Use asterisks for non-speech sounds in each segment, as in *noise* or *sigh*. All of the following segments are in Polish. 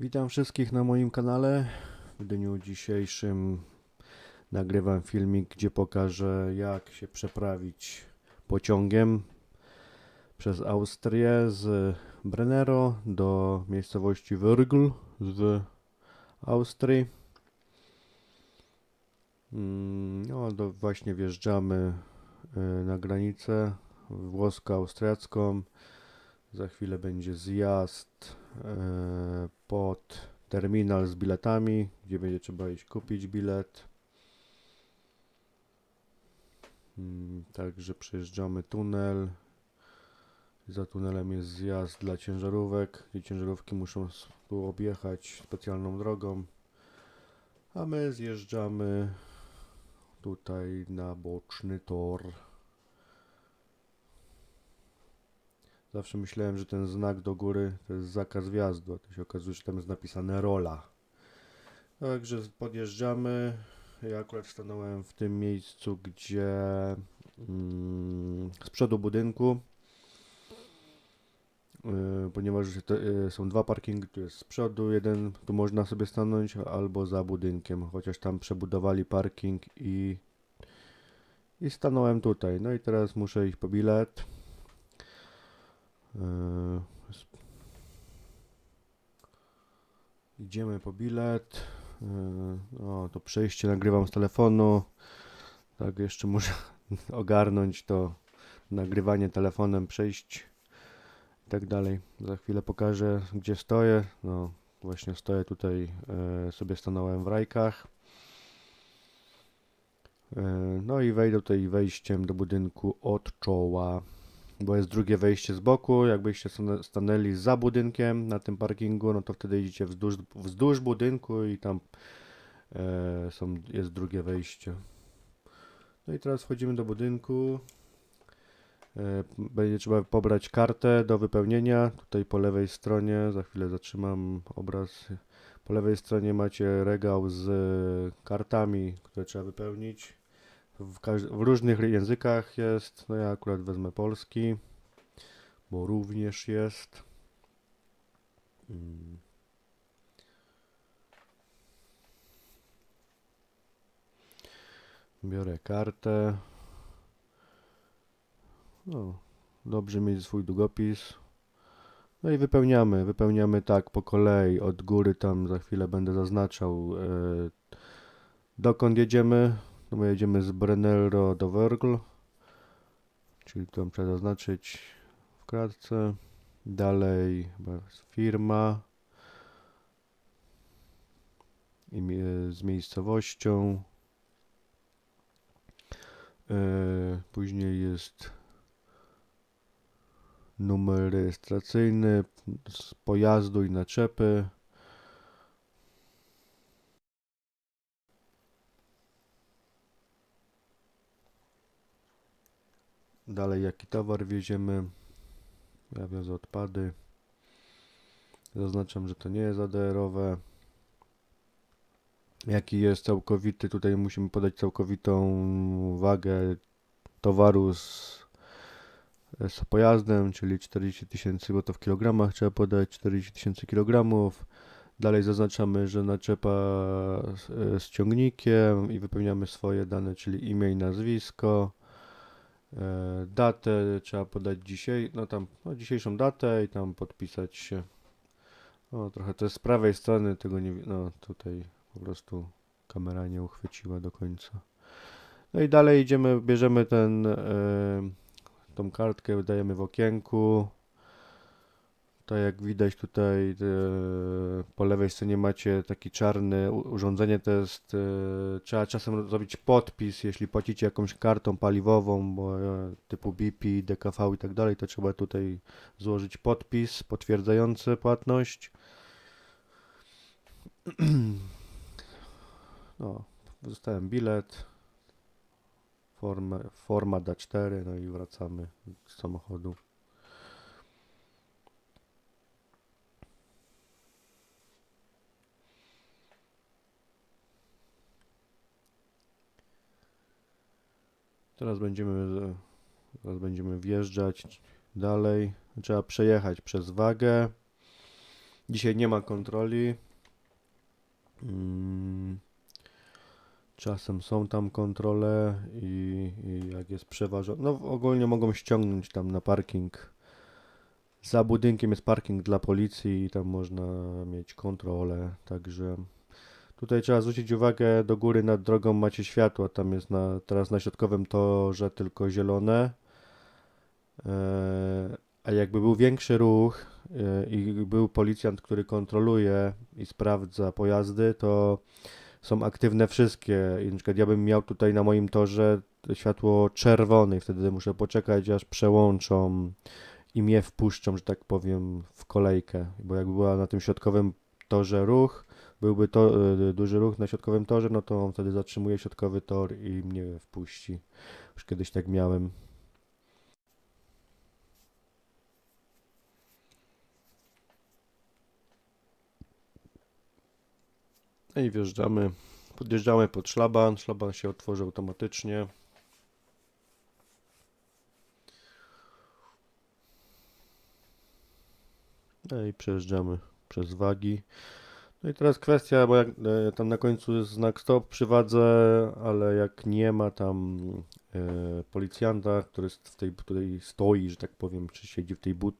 Witam wszystkich na moim kanale. W dniu dzisiejszym nagrywam filmik, gdzie pokażę jak się przeprawić pociągiem przez Austrię z Brennero do miejscowości Wörgl w Austrii. Mm, No, do, właśnie wjeżdżamy y, na granicę włosko-austriacką. Za chwilę będzie zjazd pod terminal z biletami, gdzie będzie trzeba iść kupić bilet. Mm, Także przejeżdżamy tunel. Za tunelem jest zjazd dla ciężarówek, gdzie ciężarówki muszą tu objechać specjalną drogą. A my zjeżdżamy tutaj na boczny tor. Zawsze myślałem, że ten znak do góry to jest zakaz wjazdu, a to się okazuje, że tam jest napisane rola. Także podjeżdżamy. Ja akurat stanąłem w tym miejscu, gdzie mm, z przodu budynku, yy, ponieważ yy, są dwa parkingi, tu jest z przodu jeden, tu można sobie stanąć, albo za budynkiem, chociaż tam przebudowali parking i, i stanąłem tutaj. No i teraz muszę iść po bilet. Yy, Idziemy po bilet. Yy, O, to przejście nagrywam z telefonu. Tak, jeszcze muszę *laughs* ogarnąć to nagrywanie telefonem, przejść i tak dalej. Za chwilę pokażę, gdzie stoję. No, właśnie stoję tutaj, yy, sobie stanąłem w rajkach. No i wejdę tutaj wejściem do budynku od czoła bo jest drugie wejście z boku. Jakbyście stanęli za budynkiem na tym parkingu, no to wtedy idziecie wzdłuż, wzdłuż budynku i tam e, są, jest drugie wejście. No i teraz wchodzimy do budynku. E, będzie trzeba pobrać kartę do wypełnienia. Tutaj po lewej stronie, za chwilę zatrzymam obraz. Po lewej stronie macie regał z kartami, które trzeba wypełnić. W, w różnych językach jest. No ja akurat wezmę polski, bo również jest. Mm. Biorę kartę. No, dobrze mieć swój długopis. No i wypełniamy. Wypełniamy tak po kolei. Od góry tam za chwilę będę zaznaczał, e, dokąd jedziemy. No my jedziemy z Brennero do Wörgl, czyli tam trzeba zaznaczyć w kratce. Dalej firma imię, z miejscowością. E, później jest numer rejestracyjny z pojazdu i naczepy. Dalej, jaki towar wieziemy. Ja wiozę odpady. Zaznaczam, że to nie jest ADR-owe. Jaki jest całkowity, tutaj musimy podać całkowitą wagę towaru z, z pojazdem, czyli 40 tysięcy, bo to w kilogramach trzeba podać 40 tysięcy kilogramów. Dalej zaznaczamy, że naczepa z, z ciągnikiem i wypełniamy swoje dane, czyli imię i nazwisko. E, datę trzeba podać dzisiaj, no tam no, dzisiejszą datę i tam podpisać się. O, trochę to jest z prawej strony, tego nie, no tutaj po prostu kamera nie uchwyciła do końca. No i dalej idziemy, bierzemy ten, e, tą kartkę, dajemy w okienku. Tak jak widać tutaj e, po lewej stronie macie taki czarny urządzenie, to jest, e, trzeba czasem zrobić podpis, jeśli płacicie jakąś kartą paliwową, bo e, typu BP, DKV i tak dalej, to trzeba tutaj złożyć podpis potwierdzający płatność. *clears throat* No, dostałem bilet, formę, forma D4, no i wracamy z samochodu. Teraz będziemy, teraz będziemy wjeżdżać dalej. Trzeba przejechać przez wagę. Dzisiaj nie ma kontroli. Mm, Czasem są tam kontrole i, i jak jest przeważone, no ogólnie mogą ściągnąć tam na parking. Za budynkiem jest parking dla policji i tam można mieć kontrolę, także tutaj trzeba zwrócić uwagę, do góry nad drogą macie światło, tam jest na, teraz na środkowym torze tylko zielone. E, A jakby był większy ruch e, i był policjant, który kontroluje i sprawdza pojazdy, to są aktywne wszystkie. I na przykład ja bym miał tutaj na moim torze światło czerwone i wtedy muszę poczekać, aż przełączą i mnie wpuszczą, że tak powiem, w kolejkę. Bo jak była na tym środkowym torze ruch, byłby to y, duży ruch na środkowym torze, no to on wtedy zatrzymuje środkowy tor i mnie wpuści. Już kiedyś tak miałem. No i wjeżdżamy. Podjeżdżamy pod szlaban. Szlaban się otworzy automatycznie. No i przejeżdżamy przez wagi. No i teraz kwestia, bo jak e, tam na końcu jest znak stop przy wadze, ale jak nie ma tam e, policjanta, który w tej, tutaj stoi, że tak powiem, czy siedzi w tej but,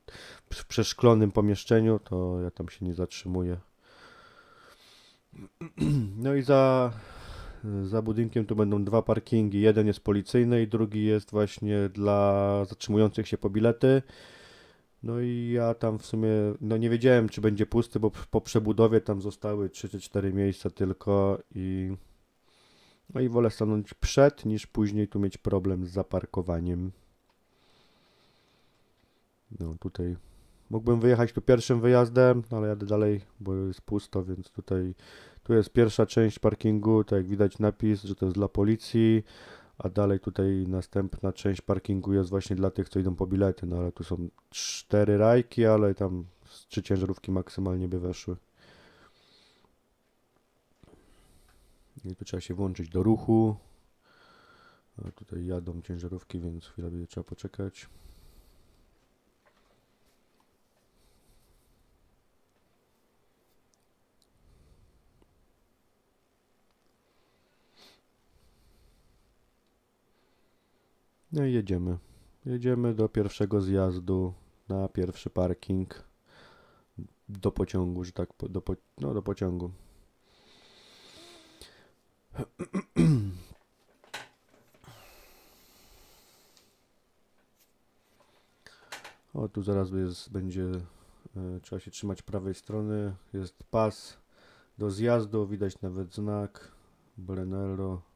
w przeszklonym pomieszczeniu, to ja tam się nie zatrzymuję. *clears throat* No i za, za budynkiem tu będą dwa parkingi. Jeden jest policyjny i drugi jest właśnie dla zatrzymujących się po bilety. No i ja tam w sumie, no nie wiedziałem czy będzie pusty, bo po przebudowie tam zostały 3 czy 4 miejsca tylko i no i wolę stanąć przed niż później tu mieć problem z zaparkowaniem. No tutaj mógłbym wyjechać tu pierwszym wyjazdem, no ale jadę dalej, bo jest pusto, więc tutaj tu jest pierwsza część parkingu, tak jak widać napis, że to jest dla policji, a dalej tutaj następna część parkingu jest właśnie dla tych, co idą po bilety, no ale tu są cztery rajki, ale tam trzy ciężarówki maksymalnie by weszły. I tu trzeba się włączyć do ruchu. A tutaj jadą ciężarówki, więc chwilę będzie trzeba poczekać. No i jedziemy. Jedziemy do pierwszego zjazdu na pierwszy parking do pociągu, że tak, do, po, no do pociągu. O, tu zaraz jest, będzie, e, trzeba się trzymać prawej strony, jest pas do zjazdu, widać nawet znak Brunello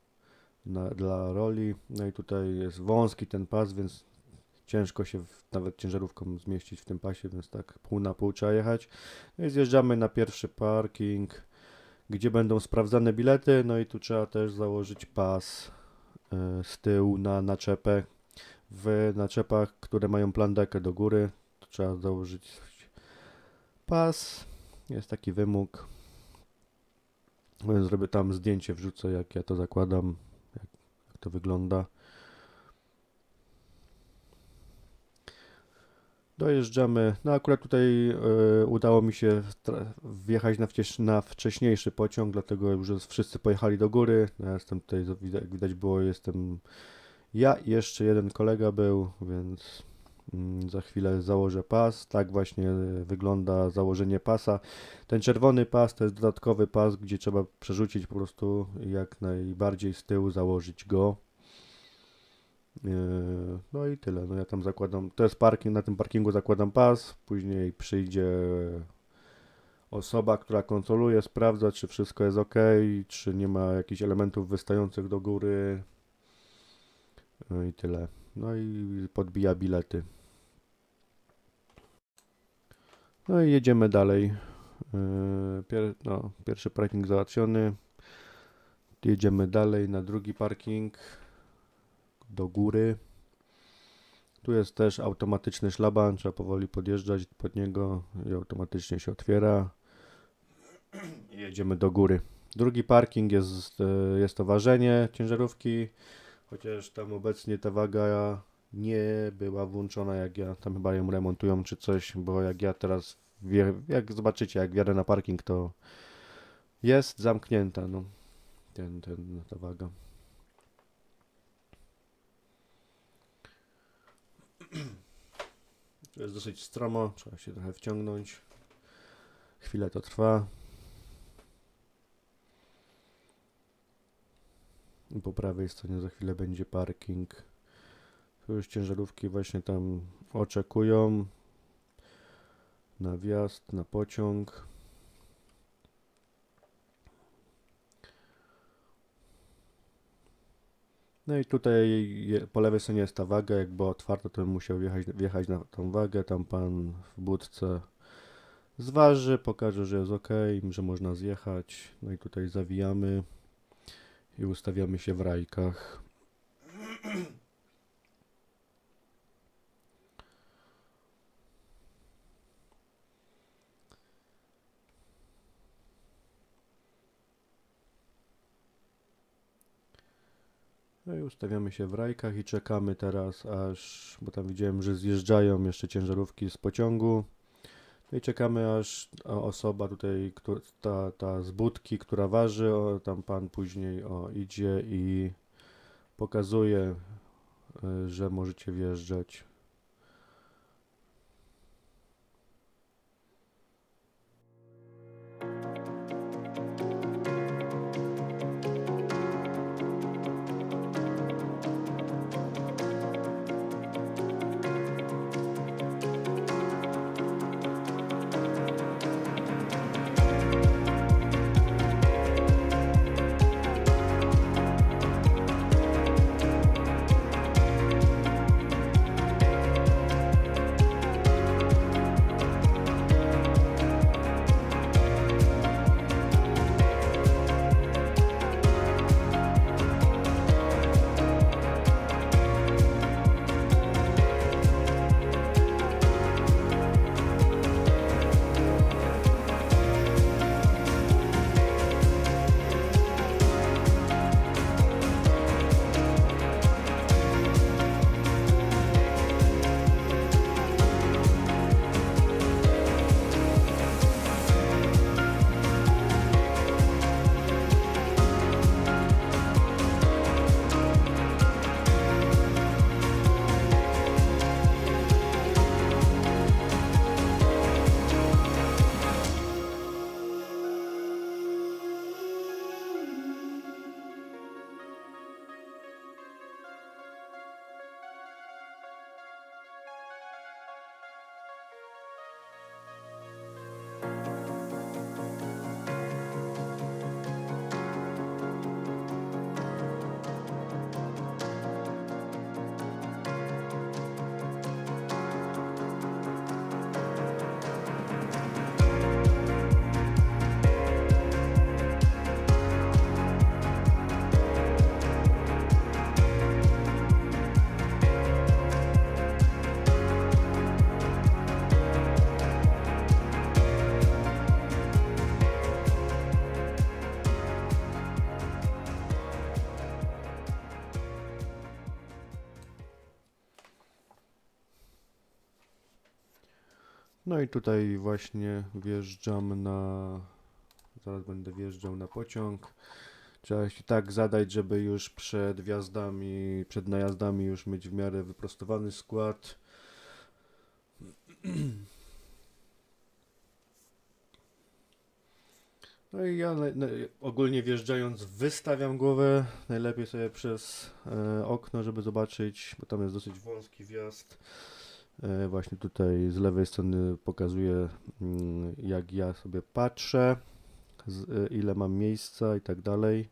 na, dla roli. No i tutaj jest wąski ten pas, więc ciężko się w, nawet ciężarówką zmieścić w tym pasie, więc tak pół na pół trzeba jechać. No i zjeżdżamy na pierwszy parking, gdzie będą sprawdzane bilety. No i tu trzeba też założyć pas e, z tyłu na naczepę. W naczepach, które mają plandekę do góry, trzeba założyć pas. Jest taki wymóg. Zrobię tam zdjęcie, wrzucę jak ja to zakładam, to wygląda. Dojeżdżamy. No akurat tutaj e, udało mi się wjechać na, na wcześniejszy pociąg, dlatego już wszyscy pojechali do góry. No, Ja jestem tutaj, jak widać było, jestem ja jeszcze jeden kolega był, więc za chwilę założę pas. Tak właśnie e, wygląda założenie pasa. Ten czerwony pas to jest dodatkowy pas, gdzie trzeba przerzucić po prostu jak najbardziej z tyłu, założyć go. Eee, No i tyle. No ja tam zakładam, to jest parking, na tym parkingu zakładam pas, później przyjdzie osoba, która kontroluje, sprawdza, czy wszystko jest ok, czy nie ma jakichś elementów wystających do góry. No i tyle. No i podbija bilety. No i jedziemy dalej. Eee, Pier, no, pierwszy parking załatwiony. Jedziemy dalej na drugi parking do góry. Tu jest też automatyczny szlaban, trzeba powoli podjeżdżać pod niego i automatycznie się otwiera. I jedziemy do góry. Drugi parking jest, e, jest to ważenie ciężarówki, chociaż tam obecnie ta waga nie była włączona, jak ja tam chyba ją remontują czy coś, bo jak ja teraz wie, jak zobaczycie, jak wjadę na parking, to jest zamknięta, no, ten, ten, ta waga. To jest dosyć stromo, trzeba się trochę wciągnąć. Chwilę to trwa. Po prawej stronie za chwilę będzie parking. Tu już ciężarówki właśnie tam oczekują na wjazd, na pociąg. No i tutaj po lewej stronie jest ta waga, jak była otwarta, to bym musiał wjechać, wjechać na tą wagę, tam pan w budce zważy, pokaże, że jest ok, że można zjechać. No i tutaj zawijamy i ustawiamy się w rajkach. No i ustawiamy się w rajkach i czekamy teraz aż, bo tam widziałem, że zjeżdżają jeszcze ciężarówki z pociągu. No i czekamy aż osoba tutaj, ta, ta z budki, która waży, o, tam pan później o, idzie i pokazuje, y, że możecie wjeżdżać. I tutaj właśnie wjeżdżam na. Zaraz będę wjeżdżał na pociąg. Trzeba się tak zadać, żeby już przed wjazdami, przed najazdami już mieć w miarę wyprostowany skład. No i ja na, ogólnie wjeżdżając wystawiam głowę, najlepiej sobie przez e, okno, żeby zobaczyć, bo tam jest dosyć wąski wjazd. E, Właśnie tutaj z lewej strony pokazuję, mm, jak ja sobie patrzę, e, ile mam miejsca i tak dalej,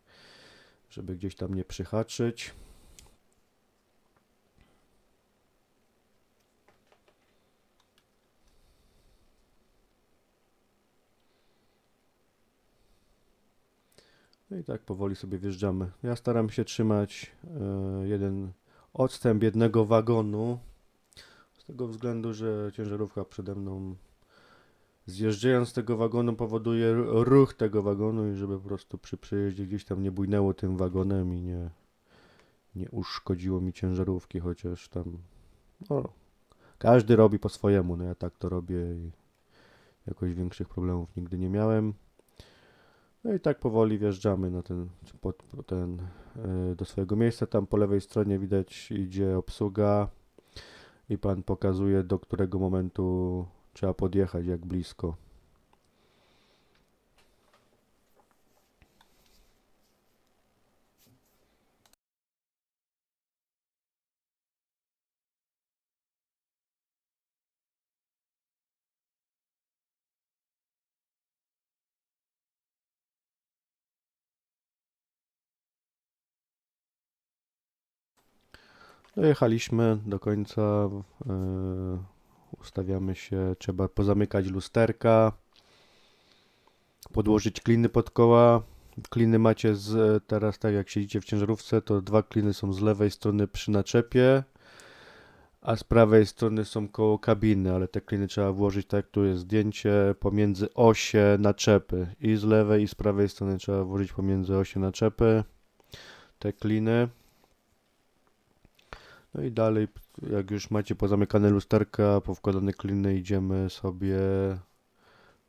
żeby gdzieś tam nie przyhaczyć. No i tak powoli sobie wjeżdżamy. Ja staram się trzymać e, jeden odstęp jednego wagonu, tego względu, że ciężarówka przede mną zjeżdżając z tego wagonu powoduje ruch tego wagonu i żeby po prostu przy przejeździe gdzieś tam nie bujnęło tym wagonem i nie, nie uszkodziło mi ciężarówki, chociaż tam no, każdy robi po swojemu, no ja tak to robię i, Jakoś większych problemów nigdy nie miałem. No i tak powoli wjeżdżamy na ten, pod, ten, y, do swojego miejsca. Tam po lewej stronie widać idzie obsługa i pan pokazuje do którego momentu trzeba podjechać, jak blisko. Dojechaliśmy do końca. e, ustawiamy się. Trzeba pozamykać lusterka. Podłożyć kliny pod koła. Kliny macie z, teraz tak jak siedzicie w ciężarówce, to dwa kliny są z lewej strony przy naczepie, a z prawej strony są koło kabiny, ale te kliny trzeba włożyć tak tu jest zdjęcie pomiędzy osie naczepy. I z lewej i z prawej strony trzeba włożyć pomiędzy osie naczepy te kliny. No i dalej, jak już macie pozamykane lusterka, powkładane kliny, idziemy sobie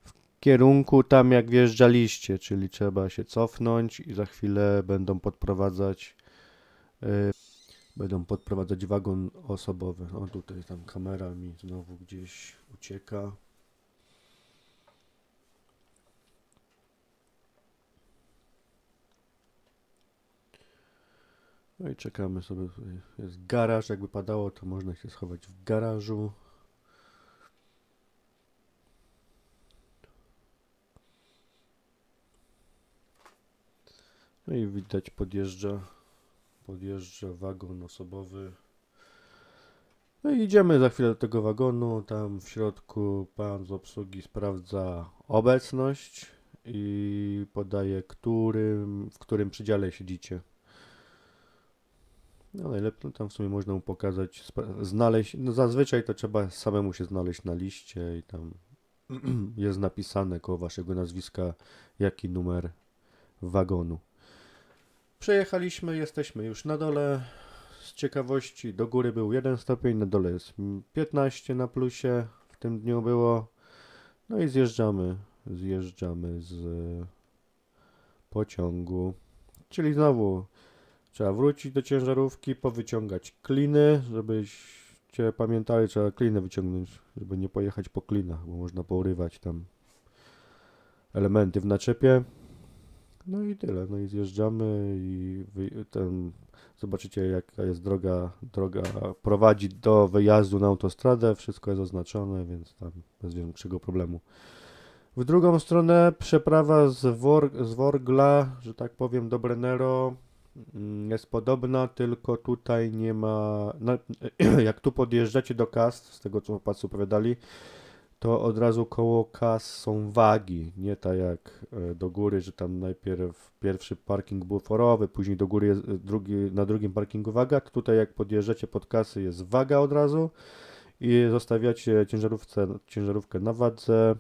w kierunku tam jak wjeżdżaliście, czyli trzeba się cofnąć i za chwilę będą podprowadzać y, będą podprowadzać wagon osobowy. O tutaj tam kamera mi znowu gdzieś ucieka. No i czekamy sobie. Jest garaż. Jakby padało, to można się schować w garażu. No i widać podjeżdża, podjeżdża wagon osobowy. No i idziemy za chwilę do tego wagonu. Tam w środku pan z obsługi sprawdza obecność i podaje, którym, w którym przydziale siedzicie. No najlepiej, tam w sumie można mu pokazać, znaleźć, no zazwyczaj to trzeba samemu się znaleźć na liście i tam *clears throat* jest napisane koło waszego nazwiska, jaki numer wagonu. Przejechaliśmy, jesteśmy już na dole. Z ciekawości do góry był jeden stopień, na dole jest mm, 15 na plusie, w tym dniu było. No i zjeżdżamy, zjeżdżamy z pociągu. Czyli znowu Trzeba wrócić do ciężarówki, powyciągać kliny, żebyście pamiętali, trzeba kliny wyciągnąć, żeby nie pojechać po klinach, bo można porywać tam elementy w naczepie. No i tyle, no i zjeżdżamy i ten, zobaczycie jaka jest droga, droga prowadzi do wyjazdu na autostradę, wszystko jest oznaczone, więc tam bez większego problemu. W drugą stronę przeprawa z, Wor, z Worgla, że tak powiem, do Brennero jest podobna, tylko tutaj nie ma. No, *clears throat* jak tu podjeżdżacie do kas, z tego co chłopacy opowiadali, to od razu koło kas są wagi. Nie tak jak e, do góry, że tam najpierw pierwszy parking był forowy, później do góry jest e, drugi, na drugim parkingu waga. Tutaj jak podjeżdżacie pod kasy jest waga od razu i zostawiacie ciężarówce, ciężarówkę na wadze,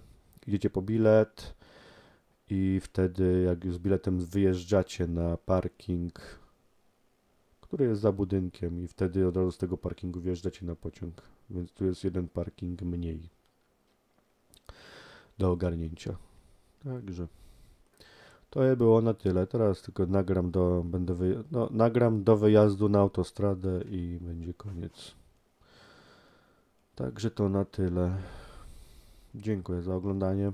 idziecie po bilet i wtedy jak już z biletem wyjeżdżacie na parking, który jest za budynkiem i wtedy od razu z tego parkingu wjeżdżacie na pociąg, więc tu jest jeden parking mniej do ogarnięcia. Także to by było na tyle. Teraz tylko nagram do, będę wyja- no, nagram do wyjazdu na autostradę i będzie koniec. Także to na tyle. Dziękuję za oglądanie.